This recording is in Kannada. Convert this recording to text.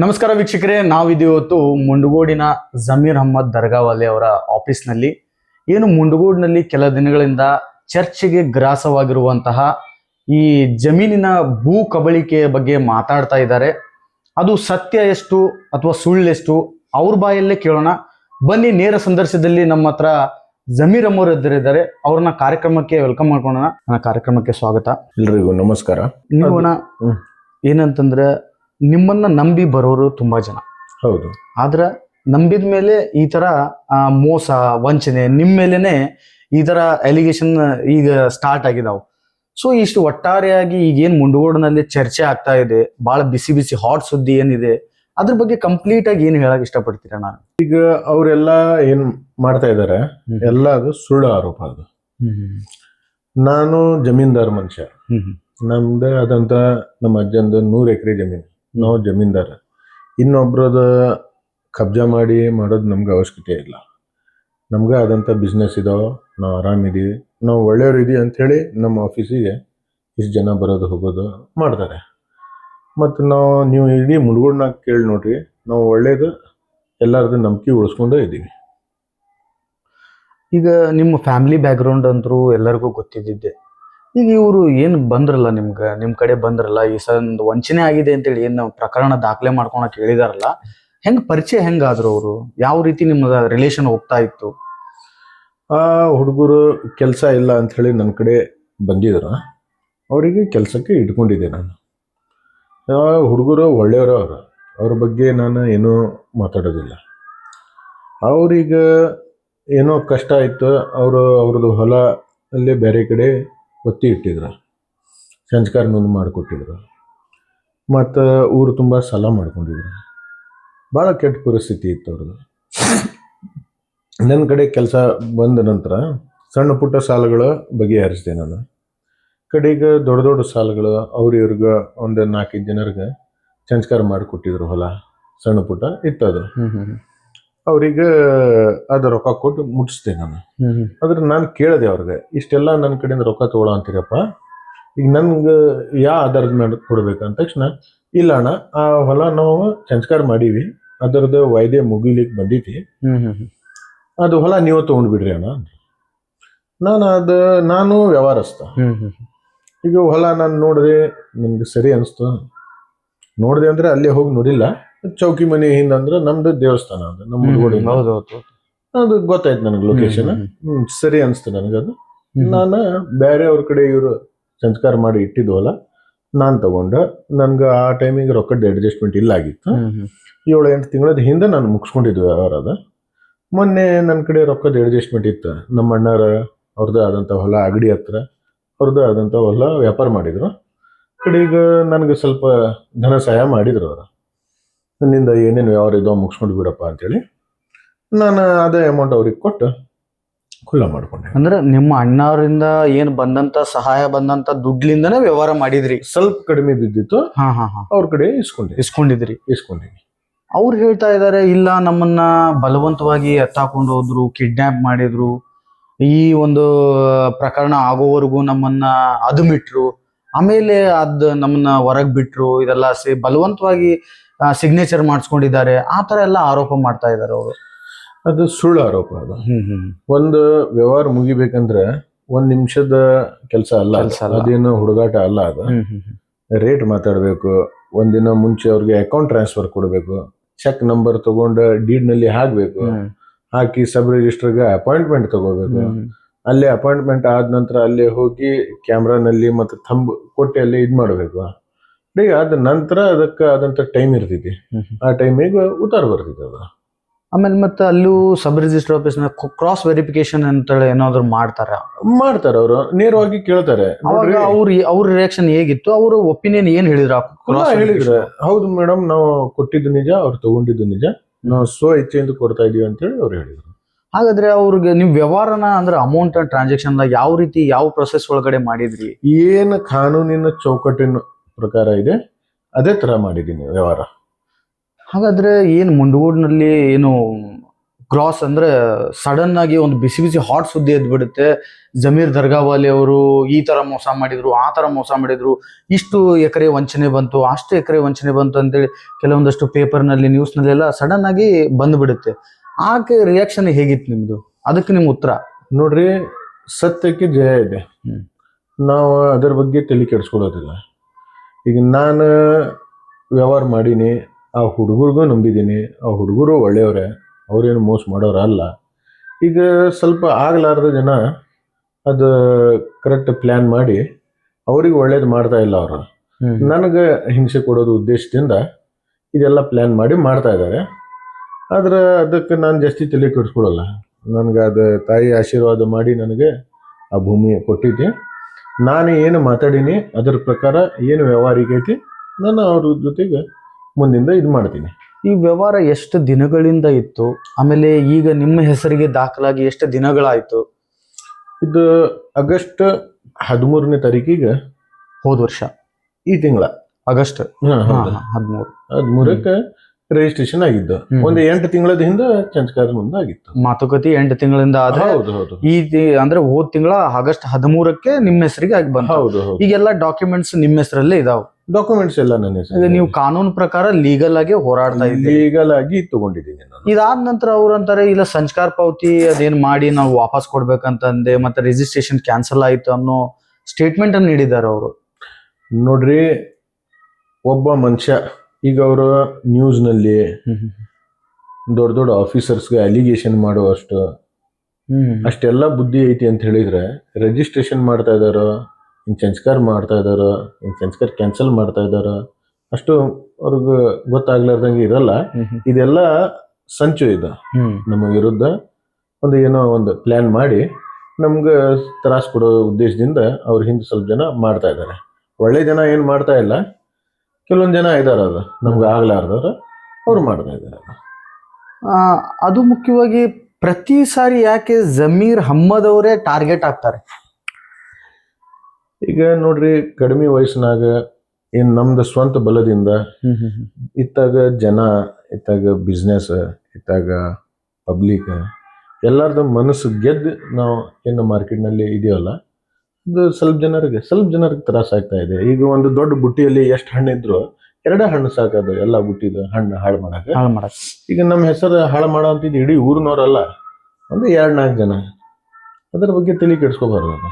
ನಮಸ್ಕಾರ ವೀಕ್ಷಕರೇ ನಾವಿದು ಇವತ್ತು ಮುಂಡಗೋಡಿನ ಜಮೀರ್ ಅಹಮ್ಮದ್ ದರ್ಗಾವಾಲಿ ಅವರ ಆಫೀಸ್ನಲ್ಲಿ. ಏನು ಮುಂಡಗೋಡಿನಲ್ಲಿ ಕೆಲ ದಿನಗಳಿಂದ ಚರ್ಚೆಗೆ ಗ್ರಾಸವಾಗಿರುವಂತಹ ಈ ಜಮೀನಿನ ಭೂ ಕಬಳಿಕೆಯ ಬಗ್ಗೆ ಮಾತಾಡ್ತಾ ಇದ್ದಾರೆ. ಅದು ಸತ್ಯ ಎಷ್ಟು ಅಥವಾ ಸುಳ್ಳೆಷ್ಟು ಅವ್ರ ಬಾಯಲ್ಲೇ ಕೇಳೋಣ. ಬನ್ನಿ ನೇರ ಸಂದರ್ಶನದಲ್ಲಿ ನಮ್ಮ ಹತ್ರ ಜಮೀರ್ ಅಮ್ಮವ್ರು ಇದ್ದಾರೆ. ಅವ್ರನ್ನ ಕಾರ್ಯಕ್ರಮಕ್ಕೆ ವೆಲ್ಕಮ್ ಮಾಡ್ಕೊಳ್ಳೋಣ. ನನ್ನ ಕಾರ್ಯಕ್ರಮಕ್ಕೆ ಸ್ವಾಗತ. ಎಲ್ರಿಗೂ ನಮಸ್ಕಾರ. ನೀವು ಏನಂತಂದ್ರೆ ನಿಮ್ಮನ್ನ ನಂಬಿ ಬರೋರು ತುಂಬಾ ಜನ. ಹೌದು. ಆದ್ರೆ ನಂಬಿದ ಮೇಲೆ ಈ ತರ ಆ, ಮೋಸ ವಂಚನೆ ನಿಮ್ಮ ಮೇಲೆನೆ ಈ ತರ ಅಲಿಗೇಷನ್ ಈಗ ಸ್ಟಾರ್ಟ್ ಆಗಿದಾವ್. ಸೊ ಇಷ್ಟು ಒಟ್ಟಾರೆಯಾಗಿ ಈಗ ಏನ್ ಮುಂಡಗೋಡಿನಲ್ಲಿ ಚರ್ಚೆ ಆಗ್ತಾ ಇದೆ ಬಹಳ ಬಿಸಿ ಬಿಸಿ ಹಾಟ್ ಸುದ್ದಿ ಏನಿದೆ ಅದ್ರ ಬಗ್ಗೆ ಕಂಪ್ಲೀಟ್ ಆಗಿ ಏನ್ ಹೇಳಕ್ ಇಷ್ಟಪಡ್ತೀರಾ ನಾನು? ಈಗ ಅವರೆಲ್ಲ ಏನ್ ಮಾಡ್ತಾ ಇದಾರೆ ಎಲ್ಲ ಅದು ಸುಳ್ಳು ಆರೋಪ ಅದು. ನಾನು ಜಮೀನ್ದಾರ್ ಮನುಷ್ಯ. ನಮ್ದು ಅದಂತ ನಮ್ಮ ಅಜ್ಜಂದು ನೂರ್ ಎಕರೆ ಜಮೀನು. ನಾವು ಜಮೀನ್ದಾರ. ಇನ್ನೊಬ್ರದ ಕಬ್ಜಾ ಮಾಡಿ ಮಾಡೋದು ನಮ್ಗೆ ಅವಶ್ಯಕತೆ ಇಲ್ಲ. ನಮ್ಗೆ ಆದಂಥ ಬಿಸ್ನೆಸ್ ಇದಾವೆ ನಾವು ಆರಾಮಿದ್ದೀವಿ ನಾವು ಒಳ್ಳೆಯವ್ರು ಇದೀವಿ ಅಂಥೇಳಿ ನಮ್ಮ ಆಫೀಸಿಗೆ ಇಷ್ಟು ಜನ ಬರೋದು, ಹೋಗೋದು ಮಾಡ್ತಾರೆ. ಮತ್ತು ನಾವು, ನೀವು ಇಡೀ ಮುಳುಗೋಡ್ನಾಗ ಕೇಳಿ ನೋಡ್ರಿ, ನಾವು ಒಳ್ಳೇದು ಎಲ್ಲರದ್ದು ನಂಬಿಕೆ ಉಳಿಸ್ಕೊಂಡು ಇದ್ದೀವಿ ಈಗ ನಿಮ್ಮ ಫ್ಯಾಮಿಲಿ ಬ್ಯಾಕ್ಗ್ರೌಂಡ್ ಅಂತರೂ ಎಲ್ಲರಿಗೂ ಗೊತ್ತಿದ್ದಿದ್ದೆ. ಈಗ ಇವರು ಏನು ಬಂದ್ರಲ್ಲ ನಿಮ್ಗೆ? ನಿಮ್ಮ ಕಡೆ ಬಂದ್ರಲ್ಲ? ಈ ಒಂದು ವಂಚನೆ ಆಗಿದೆ ಅಂತೇಳಿ ಏನು ಪ್ರಕರಣ ದಾಖಲೆ ಮಾಡ್ಕೊಳಕ್ ಹೇಳಿದಾರಲ್ಲ, ಹೆಂಗ್ ಪರಿಚಯ ಹೆಂಗಾದ್ರು ಅವರು? ಯಾವ ರೀತಿ ನಿಮ್ಮ ರಿಲೇಷನ್ ಹೋಗ್ತಾ ಇತ್ತು? ಆ, ಹುಡುಗರು ಕೆಲಸ ಇಲ್ಲ ಅಂಥೇಳಿ ನನ್ನ ಕಡೆ ಬಂದಿದ್ರು. ಅವರಿಗೆ ಕೆಲಸಕ್ಕೆ ಇಟ್ಕೊಂಡಿದ್ದೆ ನಾನು. ಹುಡುಗರು ಒಳ್ಳೆಯವರು ಅವರು. ಅವ್ರ ಬಗ್ಗೆ ನಾನು ಏನೂ ಮಾತಾಡೋದಿಲ್ಲ. ಅವ್ರಿಗೆ ಏನೋ ಕಷ್ಟ ಆಯಿತು ಅವರು ಅವ್ರದ್ದು ಹೊಲ ಅಲ್ಲಿ ಬೇರೆ ಕಡೆ ಒತ್ತಿ ಇಟ್ಟಿದ್ರು. ಸಂಸ್ಕಾರ ಮುಂದೆ ಮಾಡಿಕೊಟ್ಟಿದ್ರು. ಮತ್ತು ಊರು ತುಂಬ ಸಾಲ ಮಾಡ್ಕೊಂಡಿದ್ರು. ಭಾಳ ಕೆಟ್ಟ ಪರಿಸ್ಥಿತಿ ಇತ್ತು ಅವ್ರದ್ದು. ನನ್ನ ಕಡೆ ಕೆಲಸ ಬಂದ ನಂತರ ಸಣ್ಣ ಪುಟ್ಟ ಸಾಲಗಳು ಬಗೆಹರಿಸಿದೆ ನಾನು. ಕಡೆಗೆ ದೊಡ್ಡ ದೊಡ್ಡ ಸಾಲಗಳು ಅವ್ರ ಇವ್ರಿಗೆ ಒಂದು ನಾಲ್ಕೈದು ಜನರಿಗೆ ಸಂಸ್ಕಾರ ಮಾಡಿಕೊಟ್ಟಿದ್ರು ಹೊಲ, ಸಣ್ಣ ಪುಟ್ಟ ಇತ್ತು ಅದು ಅವ್ರಿಗೆ ಅದು ರೊಕ್ಕ ಕೊಟ್ಟು ಮುಟ್ಟಿಸ್ದೆ ನಾನು. ಆದ್ರೆ ನಾನು ಕೇಳಿದೆ ಅವ್ರಿಗೆ ಇಷ್ಟೆಲ್ಲ ನನ್ನ ಕಡೆಯಿಂದ ರೊಕ್ಕ ತಗೊಳ್ಳೋ ಅಂತೀರಪ್ಪ? ಈಗ ನನ್ಗೆ ಯಾವ ಆಧಾರದ ಮೇಲೆ ಕೊಡ್ಬೇಕು ಅಂದ ತಕ್ಷಣ ಇಲ್ಲ ಅಣ್ಣ ಆ ಹೊಲ ನಾವು ಸಂಸ್ಕಾರ ಮಾಡೀವಿ ಅದರದ್ದು ವಾಯ್ದೆ ಮುಗಿಲಿಕ್ಕೆ ಬಂದೈತಿ. ಅದು ಹೊಲ ನೀವು ತೊಗೊಂಡ್ಬಿಡ್ರಿ ಅಣ್ಣ ನಾನು ಅದು ನಾನು ವ್ಯವಹಾರಸ್ತ ಈಗ ಹೊಲ ನಾನು ನೋಡಿದೆ ನಿಮ್ಗೆ ಸರಿ ಅನಿಸ್ತು. ನೋಡಿದೆ ಅಂದರೆ ಅಲ್ಲೇ ಹೋಗಿ ನೋಡಿಲ್ಲ. ಚೌಕಿ ಮನೆ ಹಿಂದಂದ್ರೆ ನಮ್ದು ದೇವಸ್ಥಾನ ಅದು ನಮ್ಮ ಹೌದೌದು ಅದು ಗೊತ್ತಾಯ್ತು ನನಗೆ ಲೊಕೇಶನ್ ಹ್ಮ್ ಸರಿ ಅನಿಸ್ತು ನನಗದು ನಾನು ಬೇರೆ ಅವ್ರ ಕಡೆ ಇವರು ಸಂಸ್ಕಾರ ಮಾಡಿ ಇಟ್ಟಿದ್ವಲ್ಲ ನಾನು ತಗೊಂಡೆ. ನನ್ಗೆ ಆ ಟೈಮಿಗೆ ರೊಕ್ಕದ ಅಡ್ಜಸ್ಟ್ಮೆಂಟ್ ಇಲ್ಲ ಆಗಿತ್ತು. ಏಳು ಎಂಟು ತಿಂಗಳದ ಹಿಂದೆ ನಾನು ಮುಗಿಸ್ಕೊಂಡಿದ್ದೆ ವ್ಯವಹಾರ ಅದ. ಮೊನ್ನೆ ನನ್ನ ಕಡೆ ರೊಕ್ಕದ ಅಡ್ಜಸ್ಟ್ಮೆಂಟ್ ಇತ್ತು. ನಮ್ಮ ಅಣ್ಣಾರ ಅವ್ರದ್ದು ಆದಂಥ ಹೊಲ ಅಗಡಿ ಹತ್ರ ಅವ್ರದ್ದು ಆದಂಥ ಹೊಲ ವ್ಯಾಪಾರ ಮಾಡಿದ್ರು. ಕಡೆಗೆ ನನಗೆ ಸ್ವಲ್ಪ ಧನ ಸಹಾಯ ಮಾಡಿದ್ರು ಅವರು. ನನ್ನಿಂದ ಏನೇನು ವ್ಯವಹಾರ ಇದೋ ಮುಗಿಸ್ಕೊಂಡು ಬಿಡಪ್ಪ ಅಂತೇಳಿ ನಾನು ಅದೇ ಅಮೌಂಟ್ ಅವ್ರಿಗೆ ಕೊಟ್ಟು ಖುಲ್ಲ ಮಾಡ್ಕೊಂಡೆ. ಅಂದ್ರೆ ನಿಮ್ಮ ಅಣ್ಣವರಿಂದ ಏನು ಬಂದಂತ ಸಹಾಯ ಬಂದಂತ ದುಡ್ಲಿಂದನೇ ವ್ಯವಹಾರ ಮಾಡಿದ್ರಿ? ಸ್ವಲ್ಪ ಕಡಿಮೆ ಬಿದ್ದಿತ್ತು. ಹಾ ಹಾ ಹಾಂ. ಅವ್ರ ಕಡೆ ಇಸ್ಕೊಂಡೆ. ಇಸ್ಕೊಂಡಿದ್ರಿ ಇಸ್ಕೊಂಡಿನಿ. ಅವ್ರು ಹೇಳ್ತಾ ಇದ್ದಾರೆ ಇಲ್ಲ ನಮ್ಮನ್ನ ಬಲವಂತವಾಗಿ ಎತ್ತಾಕೊಂಡು ಹೋದ್ರು ಕಿಡ್ನಾಪ್ ಮಾಡಿದ್ರು. ಈ ಒಂದು ಪ್ರಕರಣ ಆಗೋವರೆಗೂ ನಮ್ಮನ್ನ ಅದುಮಿಟ್ರು. ಆಮೇಲೆ ಅದ್ ನಮ್ಮನ್ನ ಹೊರಗ್ ಬಿಟ್ರು. ಇದೆಲ್ಲ ಸೇ ಬಲವಂತವಾಗಿ ಸಿಗ್ನೇಚರ್ ಮಾಡಿಸ್ಕೊಂಡಿದ್ದಾರೆ. ಆ ತರ ಎಲ್ಲ ಆರೋಪ ಮಾಡ್ತಾ ಇದ್ದಾರೆ ಅವರು. ಅದು ಸುಳ್ಳು ಆರೋಪ ಅದು. ಒಂದು ವ್ಯವಹಾರ ಮುಗಿಬೇಕಂದ್ರೆ ಒಂದ್ ನಿಮಿಷದ ಕೆಲಸ ಅಲ್ಲ ಅದೇನು ಹುಡುಗಾಟ ಅಲ್ಲ ಅದು. ರೇಟ್ ಮಾತಾಡಬೇಕು. ಒಂದಿನ ಮುಂಚೆ ಅವ್ರಿಗೆ ಅಕೌಂಟ್ ಟ್ರಾನ್ಸ್ಫರ್ ಕೊಡಬೇಕು. ಚೆಕ್ ನಂಬರ್ ತಗೊಂಡು ಡೀಡ್ನಲ್ಲಿ ಹಾಕ್ಬೇಕು. ಹಾಕಿ ಸಬ್ ರಿಜಿಸ್ಟರ್ಗೆ ಅಪಾಯಿಂಟ್ಮೆಂಟ್ ತಗೋಬೇಕು. ಅಲ್ಲಿ ಅಲ್ಲೇ ಅಪಾಯಿಂಟ್ಮೆಂಟ್ ಆದ ನಂತರ ಅಲ್ಲೇ ಹೋಗಿ ಕ್ಯಾಮ್ರಾನಲ್ಲಿ ಮತ್ತೆ ಥಂಬ್ ಕೊಟ್ಟು ಅಲ್ಲಿ ಇದು ಮಾಡಬೇಕು ಅದ ನಂತರ ಅದಕ್ಕೆ ಆದಂತ ಟೈಮ್ ಇರ್ತೈತಿ. ಆ ಟೈಮಿಗೆ ಉತ್ತಾರ ಬರ್ತೈತಿ ಅದು. ಆಮೇಲೆ ಮತ್ತೆ ಅಲ್ಲೂ sub register office cross verification ಅಂತ ಏನಾದ್ರು ಮಾಡ್ತಾರ? ಮಾಡ್ತಾರೆ ಅವರು ನೇರವಾಗಿ ಕೇಳ್ತಾರೆ. ಅವಾಗ ಅವ್ರ ಅವ್ರ ರಿಯಾಕ್ಷನ್ ಹೇಗಿತ್ತು? ಅವ್ರ ಒಪಿನಿಯನ್ ಏನ್ ಹೇಳಿದ್ರ ಹೇಳಿದ್ರೆ ಹೇಳಿದ್ರು. ಹೌದು ಮೇಡಮ್ ನಾವು ಕೊಟ್ಟಿದ್ದು ನಿಜ ಅವ್ರು ತಗೊಂಡಿದ್ದು ನಿಜ. ನಾವು ಸ್ವ ಇಚ್ಛೆಯಿಂದ ಕೊಡ್ತಾ ಇದೀವಿ ಅಂತೇಳಿ ಅವ್ರು ಹೇಳಿದ್ರು. ಹಾಗಾದ್ರೆ ಅವ್ರಿಗೆ ನೀವು ವ್ಯವಹಾರನ ಅಂದ್ರೆ ಅಮೌಂಟ್ ಟ್ರಾನ್ಸಾಕ್ಷನ್ ಯಾವ ರೀತಿ ಯಾವ ಪ್ರೊಸೆಸ್ ಒಳಗಡೆ ಮಾಡಿದ್ರಿ? ಏನು ಕಾನೂನಿನ ಚೌಕಟ್ಟಿನ ಪ್ರಕಾರ ಇದೆ. ಅದೇ ತರ ಮಾಡಿದ್ದೀನಿ ವ್ಯವಹಾರ. ಹಾಗಾದ್ರೆ ಏನು ಮುಂಡಗೋಡ್ನಲ್ಲಿ ಏನು ಕ್ರಾಸ್ ಅಂದ್ರೆ ಸಡನ್ ಆಗಿ ಒಂದು ಬಿಸಿ ಬಿಸಿ ಹಾಟ್ ಸುದ್ದಿ ಎದ್ಬಿಡುತ್ತೆ ಜಮೀರ್ ದರ್ಗಾವಾಲಿ ಅವರು ಈ ತರ ಮೋಸ ಮಾಡಿದ್ರು ಆ ತರ ಮೋಸ ಮಾಡಿದ್ರು. ಇಷ್ಟು ಎಕರೆ ವಂಚನೆ ಬಂತು ಅಷ್ಟು ಎಕರೆ ವಂಚನೆ ಬಂತು ಅಂತೇಳಿ ಕೆಲವೊಂದಷ್ಟು ಪೇಪರ್ನಲ್ಲಿ ನ್ಯೂಸ್ನಲ್ಲೆಲ್ಲ ಸಡನ್ ಆಗಿ ಬಂದುಬಿಡುತ್ತೆ ಆಕೆ ರಿಯಾಕ್ಷನ್ ಹೇಗಿತ್ತು ನಿಮ್ಮದು ಅದಕ್ಕೆ ನಿಮ್ಮ ಉತ್ತರ. ನೋಡ್ರಿ ಸತ್ಯಕ್ಕೆ ಜಯ ಇದೆ. ನಾವು ಅದರ ಬಗ್ಗೆ ತಲೆ ಕೆಡಿಸ್ಕೊಳ್ಳೋದಿಲ್ಲ ಈಗ ನಾನು ವ್ಯವಹಾರ ಮಾಡೀನಿ ಆ ಹುಡುಗರಿಗೂ ನಂಬಿದ್ದೀನಿ ಆ ಹುಡುಗರು ಒಳ್ಳೆಯವರೇ ಅವರೇನು ಮೋಸ ಮಾಡೋರು ಅಲ್ಲ. ಈಗ ಸ್ವಲ್ಪ ಆಗಲಾರ್ದ ಜನ ಅದು ಕರೆಕ್ಟ್ ಪ್ಲ್ಯಾನ್ ಮಾಡಿ ಅವ್ರಿಗೆ ಒಳ್ಳೇದು ಮಾಡ್ತಾ ಇಲ್ಲ ಅವರು. ನನಗೆ ಹಿಂಸೆ ಕೊಡೋದು ಉದ್ದೇಶದಿಂದ ಇದೆಲ್ಲ ಪ್ಲ್ಯಾನ್ ಮಾಡಿ ಮಾಡ್ತಾ ಇದ್ದಾರೆ ಆದರೆ ಅದಕ್ಕೆ ನಾನು ಜಾಸ್ತಿ ತಲೆ ಕೆಡಿಸ್ಕೊಳ್ಳಲ್ಲ ನನಗೆ ಅದು ತಾಯಿ ಆಶೀರ್ವಾದ ಮಾಡಿ ನನಗೆ ಆ ಭೂಮಿ ಕೊಟ್ಟಿದ್ದೆ. ನಾನು ಏನು ಮಾತಾಡೀನಿ ಅದರ ಪ್ರಕಾರ ಏನು ವ್ಯವಹಾರಿಕ ಐತಿ ನಾನು ಅವ್ರ ಜೊತೆಗೆ ಮುಂದಿಂದ ಇದು ಮಾಡ್ತೀನಿ. ಈ ವ್ಯವಹಾರ ಎಷ್ಟು ದಿನಗಳಿಂದ ಇತ್ತು? ಆಮೇಲೆ ಈಗ ನಿಮ್ಮ ಹೆಸರಿಗೆ ದಾಖಲಾಗಿ ಎಷ್ಟು ದಿನಗಳಾಯಿತು? ಇದು ಆಗಸ್ಟ್ ಹದಿಮೂರನೇ ತಾರೀಕಿಗೆ ಹೋದ ವರ್ಷ. ಈ ತಿಂಗಳ. ಆಗಸ್ಟ್? ಹದಿಮೂರು. ಹದಿಮೂರಕ್ಕೆ ರಿಜಿಸ್ಟ್ರೇಷನ್ ಆಗಿದ್ದು. ಒಂದು ಎಂಟು ತಿಂಗಳದ ಹಿಂದೆ ಚಂಚಕಾರ ಮುಂದೆ ಆಗಿತ್ತು ಮಾತುಕತೆ ಎಂಟು ತಿಂಗಳಿಂದ ಆದ್ರೆ ಹೌದು ಹೌದು. ಈ ತಿ- ಅಂದ್ರೆ ಹೋದ್ ತಿಂಗಳ ಆಗಸ್ಟ್ ಹದಿಮೂರಕ್ಕೆ ನಿಮ್ಮ ಹೆಸರಿಗೆ ಆಗಿ ಬಂತು. ಹೌದು ಹೌದು. ಈಗೆಲ್ಲ ಡಾಕ್ಯುಮೆಂಟ್ಸ್ ನಿಮ್ಮ ಹೆಸರಲ್ಲೇ ಇದಾವೆ. ಡಾಕ್ಯುಮೆಂಟ್ಸ್ ಎಲ್ಲ ನನ್ನ ಈಗ ನೀವು ಕಾನೂನು ಪ್ರಕಾರ ಲೀಗಲ್ ಆಗಿ ಹೋರಾಡ್ತಾ ಇದ್ದೀರಿ. ಲೀಗಲ್ ಆಗಿ ತಗೊಂಡಿದ್ದೀನಿ ನಾನು. ಇದಾದ ನಂತರ ಅವ್ರು ಅಂತಾರೆ ಇಲ್ಲ ಸಂಸ್ಕಾರ ಪಾವತಿ ಅದೇನ್ ಮಾಡಿ ನಾವು ವಾಪಸ್ ಕೊಡ್ಬೇಕಂತಂದೆ ಮತ್ತೆ ರಿಜಿಸ್ಟ್ರೇಷನ್ ಕ್ಯಾನ್ಸಲ್ ಆಯ್ತು ಅನ್ನೋ ಸ್ಟೇಟ್ಮೆಂಟ್ ಅನ್ನು ನೀಡಿದ್ದಾರೆ ಅವರು. ನೋಡ್ರಿ ಒಬ್ಬ ಮನುಷ್ಯ ಈಗ ಅವರು ನ್ಯೂಸ್ನಲ್ಲಿ ದೊಡ್ಡ ದೊಡ್ಡ ಆಫೀಸರ್ಸ್ಗೆ ಅಲಿಗೇಷನ್ ಮಾಡುವಷ್ಟು ಅಷ್ಟೆಲ್ಲ ಬುದ್ಧಿ ಐತಿ ಅಂತ ಹೇಳಿದ್ರೆ ರಿಜಿಸ್ಟ್ರೇಷನ್ ಮಾಡ್ತಾ ಇದ್ದಾರೋ ಹಿಂಗೆ ಸಂಸ್ಕಾರ ಮಾಡ್ತಾ ಇದ್ದಾರೋ ಹಿಂಗೆ ಸಂಸ್ಕಾರ ಕ್ಯಾನ್ಸಲ್ ಮಾಡ್ತಾ ಇದ್ದಾರೋ ಅಷ್ಟು ಅವ್ರಿಗೆ ಗೊತ್ತಾಗ್ಲಾರ್ದಂಗೆ ಇರಲ್ಲ. ಇದೆಲ್ಲ ಸಂಚು ಇದು. ನಮ್ಮ ವಿರುದ್ಧ ಒಂದು ಏನೋ ಒಂದು ಪ್ಲ್ಯಾನ್ ಮಾಡಿ ನಮ್ಗೆ ತ್ರಾಸ ಕೊಡೋ ಉದ್ದೇಶದಿಂದ ಅವ್ರ ಹಿಂದೆ ಸ್ವಲ್ಪ ಜನ ಮಾಡ್ತಾ ಇದ್ದಾರೆ ಒಳ್ಳೆ ಜನ ಏನು ಮಾಡ್ತಾ ಇಲ್ಲ ಕೆಲವೊಂದು ಜನ ಇದ್ದಾರೆ ಅದು ನಮ್ಗೆ ಆಗ್ಲಾರ್ದವ್ರು ಅವ್ರು ಮಾಡ್ತಾ ಇದ್ದಾರೆ ಆ, ಅದು ಮುಖ್ಯವಾಗಿ ಪ್ರತಿ ಸಾರಿ ಯಾಕೆ ಜಮೀರ್ ಹಮ್ಮದ್ ಅವರೇ ಟಾರ್ಗೆಟ್ ಆಗ್ತಾರೆ? ಈಗ ನೋಡ್ರಿ ಕಡಿಮೆ ವಯಸ್ಸಿನಾಗ ಏನು ನಮ್ದು ಸ್ವಂತ ಬಲದಿಂದ ಇತ್ತಾಗ ಜನ ಇತ್ತಾಗ ಬಿಸ್ನೆಸ್ ಇತ್ತಾಗ ಪಬ್ಲಿಕ್ ಎಲ್ಲರದು ಮನಸ್ಸು ಗೆದ್ದು ನಾವು ಏನು ಮಾರ್ಕೆಟ್ನಲ್ಲಿ ಇದೆಯಲ್ಲ ಅದು ಸ್ವಲ್ಪ ಜನರಿಗೆ ಸ್ವಲ್ಪ ಜನರಿಗೆ ತ್ರಾಸ ಆಗ್ತಾ ಇದೆ. ಈಗ ಒಂದು ದೊಡ್ಡ ಬುಟ್ಟಿಯಲ್ಲಿ ಎಷ್ಟು ಹಣ್ಣಿದ್ರು ಎರಡೇ ಹಣ್ಣು ಸಾಕದು ಎಲ್ಲ ಬುಟ್ಟಿದು ಹಣ್ಣು ಹಾಳು ಮಾಡಕ್ಕೆ. ಹಾಳು ಮಾಡಕ್ ಈಗ ನಮ್ಮ ಹೆಸರು ಹಾಳು ಮಾಡೋ ಅಂತಿದ್ದು ಇಡೀ ಊರಿನವರಲ್ಲ ಒಂದು ಎರಡು ನಾಲ್ಕು ಜನ. ಅದರ ಬಗ್ಗೆ ತಲೆ ಕೆಡಿಸ್ಕೋಬಾರ್ದು ಅದು.